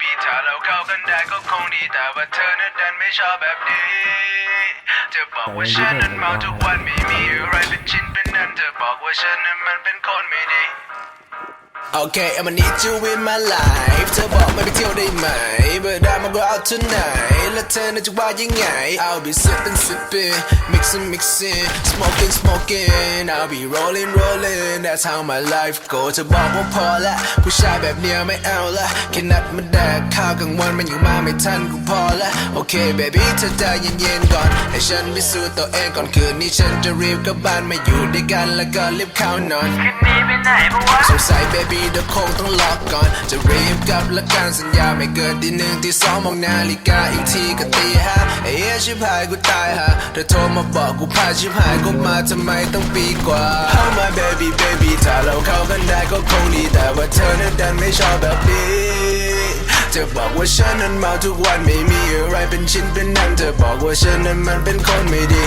baby ถ้าเราเข้ากันได้ก็คงดีแต่ว่าเธอนั้นดันไม่ชอบแบบนี้เธอบอกว่าฉันนั้นเมาทุกวันไม่มีอะไรเป็นชิ้นเป็นอันเธอบอกว่าฉันนั้นมันเป็นคนไม่ดี โอเค I'ma need you in my life เธอบอกไม่ไปเที่ยวได้ไหม But I'ma go out tonight แล้วเธอน่าจะว่ายังไง I'll be sipping sipping mixing mixing smoking smoking I'll be rolling rolling That's how my life go เธอบอกว่าพอละผู้ชายแบบเนี้ยไม่เอาละแค่นัดมาแดกข้าวกลางวันมันยังมาไม่ทันกูพอละโอเค baby เธอใจเย็นๆก่อนให้ฉันพิสูจน์ตัวเองก่อนคืนนี้ฉันจะรีบกลับบ้านมาอยู่ด้วยกันแล้วก็รีบเข้านอนสงสัย baby เดี๋ยวคงต้องล็อกก่อน จะรีบกลับละกันสัญญาไม่เกินตีหนึ่งตีสองมองนาฬิกาอีกทีก็ตีห้าไอ้เหี้ยชิบหายกูตายฮะเธอโทรมาบอกกูพาชิบหายกูมาทำไมต้องปีกว่า How my baby baby ถ้าเราเข้ากันได้ก็คงดีแต่ว่าเธอนั้นดันไม่ชอบแบบนี้เธอบอกว่าฉันนั้นเมาทุกวันไม่มีอะไรเป็นชิ้นเป็นอันเธอบอกว่าฉันนั้นมันเป็นคนไม่ดี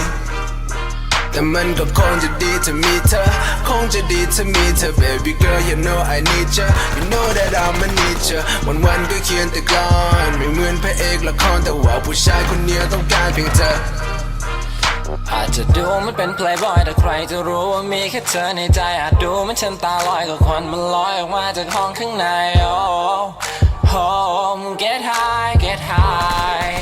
แต่มันก็คงจะดีถ้ามีเธอ คงจะดีถ้ามีเธอ baby girl you know I need you you know that I'm a need you วันวันก็เขียนแต่กลอนไม่เหมือนพระเอกละครแต่ว่าผู้ชายคนเนี้ยต้องการเพียงเธออาจจะดูมันเป็น playboy แต่ใครจะรู้ว่ามีแค่เธอในใจ อาจดูมันฉันตาลอยก็ควันมันลอยออกมาจากห้องข้างใน oh oh get high get high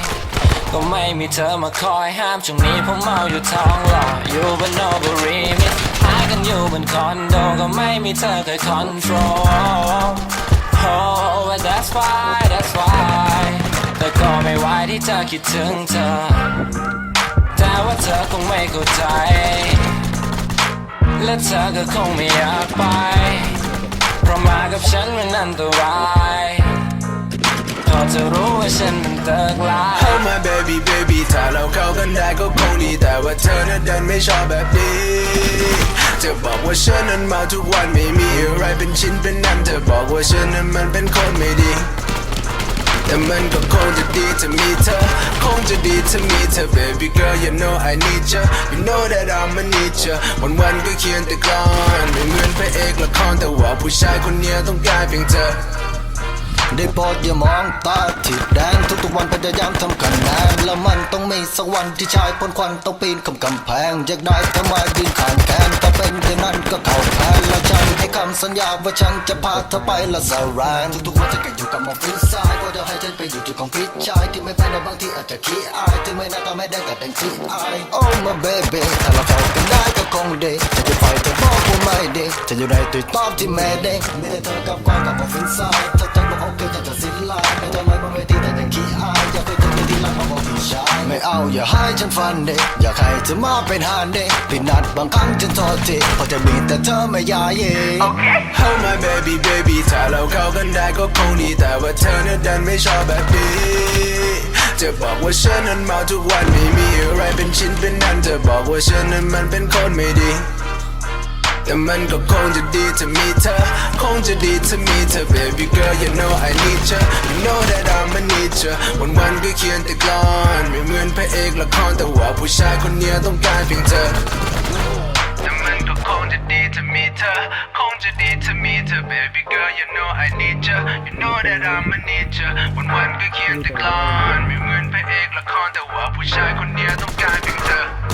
ก็ไม่มีเธอมาคอยห้ามช่วงนี้ผมเมาอยู่ท้องล่อ อยู่บนโนบรีมิตหายกันอยู่บนคอนโดก็ไม่มีเธอเคย control oh but that's why that's why แต่ก็ไม่ไหวที่จะคิดถึงเธอ แต่ว่าเธอคงไม่เข้าใจ และเธอก็คงไม่อยากไป เพราะมากับฉันมันอันตราย ว่าฉันมันเติกลาย Oh my baby baby ถ้าเราเข้ากันได้ก็คงดีแต่ว่าเธอนั้นดันไม่ชอบแบบนี้เธอบอกว่าฉันนั้นเมาทุกวันไม่มีอะไรเป็นชิ้นเป็นอันเธอบอกว่าฉันนั้นมันเป็นคนไม่ดีแต่มันก็คงจะดีถ้ามีเธอ คงจะดีถ้ามีเธอ baby girl you know I need you you know that I'ma need you วันวันก็เขียนแต่กลอนไม่เหมือนพระเอกละครแต่ว่าผู้ชายคนนี้ต้องการเพียงเธอ ได้โปรดอย่ามองตาที่แดงทุกๆวันพยายามทำคะแนนแล้วมันต้องมีสักวันที่ชายพ้นควันต้องปีนคำกำแพงอยากได้เธอมายืนขางแขนถ้าเป็นเช่นนั้นก็เข้าแผนแล้วฉันให้คำสัญญาว่าฉันจะพาเธอไปละสรานทุกๆวันจะเก็บอยู่กับมองฟินซ้ายก็จะให้ฉันไปอยู่จุดของฟิตชายที่ไม่เป็นในบางทีอาจจะขี้อายที่ไม่น่าก็ไม่ได้แต่งที่อาย Oh my baby ถ้าเราเข้ากันได้ก็คงดีจะจะไปเธอบอกว่าไม่ดีจะอยู่ในตุยตอบที่แม่เด็กมีแต่เธอกับความกับมองฟินซ้าย เธอบอกจะจะสิ้นลายไม่ต้องเลยบนเวทีแต่ยังขี้อายอยากให้เธอเป็นที่รักของบอกพี่ชายไม่เอาอย่าให้ฉันฟันเด็กอยากให้เธอมาเป็นฮันเด็กพี่นัดบางครั้งฉันโทษทีเพราะจะมีแต่เธอไม่ยาเย่ Oh my baby baby ถ้าเราเข้ากันได้ก็คงดีแต่ว่าเธอเนั้นดันไม่ชอบแบบนี้จะบอกว่าฉันนั้นเมาทุกวันไม่มีอะไรเป็นชิ้นเป็นอันเธอบอกว่าฉันนั้นมันเป็นคนไม่ดี แต่มันก็คงจะดีถ้ามีเธอ คงจะดีถ้ามีเธอ baby girl you know I need you you know that I'ma need you วันวันๆก็เขียนแต่กลอนไม่เหมือนพระเอกละครแต่ว่าผู้ชายคนนี้ต้องการเพียงเธอแต่มันก็คงจะดีถ้ามีเธอ คงจะดีถ้ามีเธอ baby girl you know I need you you know that I'ma need you วันวันๆก็เขียนแต่กลอนไม่เหมือนพระเอกละครแต่ว่าผู้ชายคนนี้ต้องการเพียงเธอ